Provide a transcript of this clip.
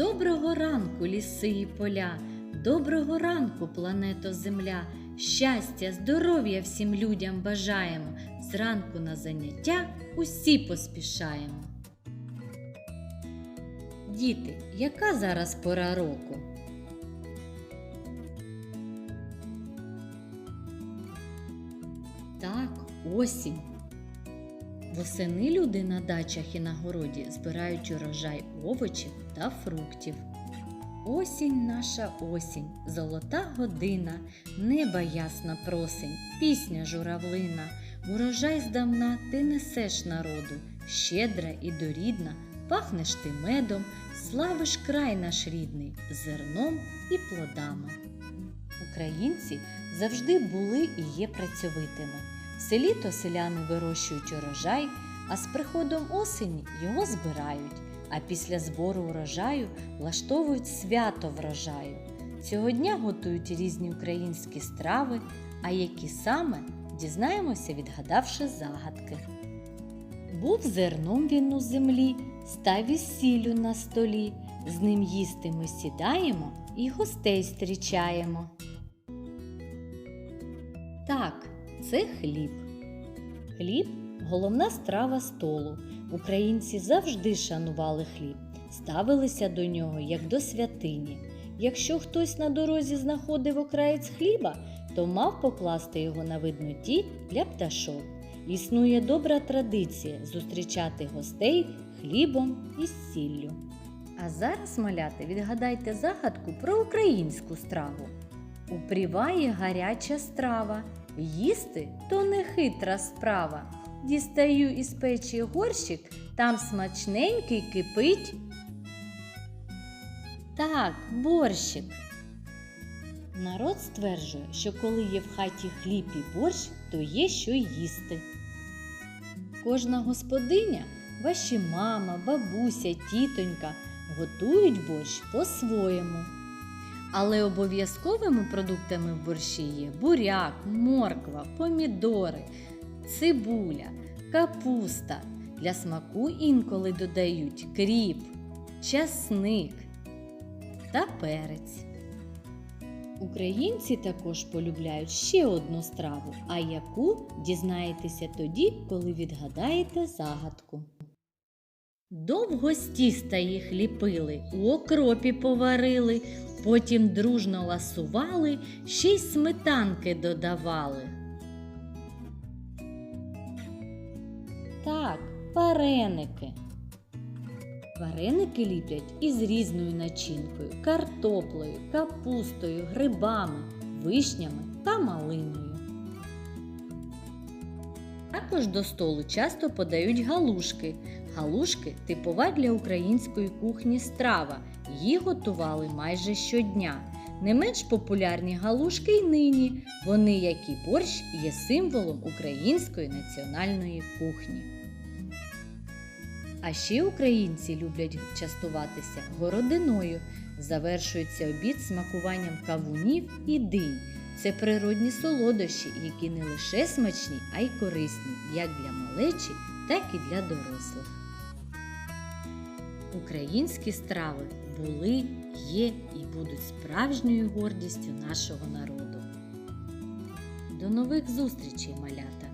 Доброго ранку, ліси і поля, доброго ранку, плането Земля. Щастя, здоров'я всім людям бажаємо. Зранку на заняття усі поспішаємо. Діти, яка зараз пора року? Так, осінь. Восени люди на дачах і на городі збирають урожай овочів та фруктів. Осінь наша осінь, золота година, неба ясна просень, пісня журавлина, урожай здавна ти несеш народу, щедра і дорідна, пахнеш ти медом, славиш край наш рідний, зерном і плодами. Українці завжди були і є працьовитими. В селі то селяни вирощують урожай, а з приходом осені його збирають, а після збору урожаю влаштовують свято врожаю. Цього дня готують різні українські страви, а які саме дізнаємося, відгадавши загадки. Був зерном він у землі, став із сіллю на столі. З ним їсти ми сідаємо і гостей зустрічаємо. Так, це хліб. Хліб головна страва столу. Українці завжди шанували хліб, ставилися до нього як до святині. Якщо хтось на дорозі знаходив окраєць хліба, то мав покласти його на видноті для пташок. Існує добра традиція зустрічати гостей хлібом і сіллю. А зараз, маляти, відгадайте загадку про українську страву. Упріває гаряча страва, їсти то не хитра справа. Дістаю із печі горщик, там смачненький кипить. Так, борщик. Народ стверджує, що коли є в хаті хліб і борщ, то є що їсти. Кожна господиня, ваші мама, бабуся, тітонька готують борщ по-своєму. Але обов'язковими продуктами в борщі є буряк, морква, помідори, цибуля, капуста. Для смаку інколи додають кріп, часник та перець. Українці також полюбляють ще одну страву, а яку дізнаєтеся тоді, коли відгадаєте загадку. Довго стіста їх ліпили, у окропі поварили, потім дружно ласували, ще й сметанки додавали. Так, вареники. Вареники ліплять із різною начинкою, картоплею, капустою, грибами, вишнями та малиною. Також до столу часто подають галушки. Галушки типова для української кухні страва. Її готували майже щодня. Не менш популярні галушки й нині. Вони, як і борщ, є символом української національної кухні. А ще українці люблять частуватися городиною. Завершується обід смакуванням кавунів і динь. Це природні солодощі, які не лише смачні, а й корисні як для малечі, так і для дорослих. Українські страви були, є і будуть справжньою гордістю нашого народу. До нових зустрічей, малята!